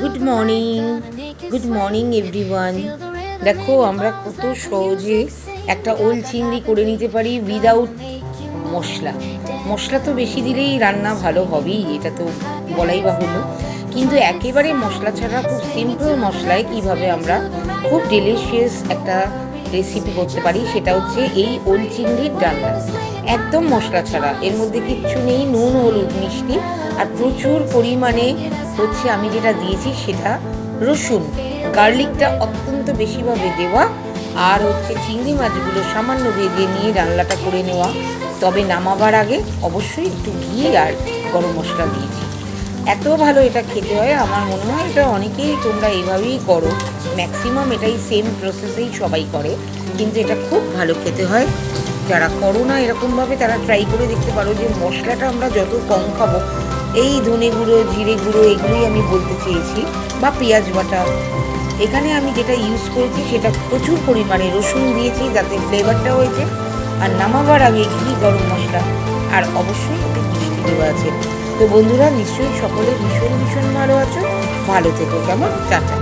Good morning good morning everyone দেখো আমরা কত সহজে একটা ওল চিংড়ি করে নিতে পারি উইদাউট মশলা। মশলা তো বেশি দিলেই রান্না ভালো হবেই এটা তো বলাই বাহুল্য। কিন্তু একেবারে মশলা ছাড়া খুব সিম্পল মশলায় কীভাবে আমরা খুব ডেলিশিয়াস একটা রেসিপি করতে পারি, সেটা হচ্ছে এই ওল চিংড়ির ডালনা একদম মশলা ছাড়া, এর মধ্যে কিচ্ছু নেই, নুন, হলুদ মিষ্টি, আর প্রচুর পরিমাণে হচ্ছে আমি যেটা দিয়েছি সেটা রসুন। গার্লিকটা অত্যন্ত বেশিভাবে দেওয়া, আর হচ্ছে চিংড়ি মাছগুলো সামান্য ভেজে নিয়ে রান্নাটা করে নেওয়া। তবে নামাবার আগে অবশ্যই একটু ঘি আর গরম মশলা দিয়েছি। এত ভালো এটা খেতে হয়, আমার মনে হয় এটা অনেকেই তোমরা এইভাবেই করো। ম্যাক্সিমাম এটাই সেম প্রসেসেই সবাই করে। কিন্তু এটা খুব ভালো খেতে হয়। যারা করো না এরকমভাবে তারা ট্রাই করে দেখতে পারো যে মশলাটা আমরা যত কম খাব, এই ধনে গুঁড়ো, জিরে গুঁড়ো এগুলোই আমি বলতে চেয়েছি, বা পেঁয়াজ বাটা। এখানে আমি যেটা ইউজ করেছি সেটা প্রচুর পরিমাণে রসুন দিয়েছি, যাতে ফ্লেভারটা হয়েছে। আর নামাবার আগে ঘি গরম মশলা। আর অবশ্যই একটু মিষ্টি দেওয়া আছে। তো বন্ধুরা নিশ্চয়ই সকলে ভীষণ ভীষণ ভালো আছো। ভালো থেকো কেমন? টাটা।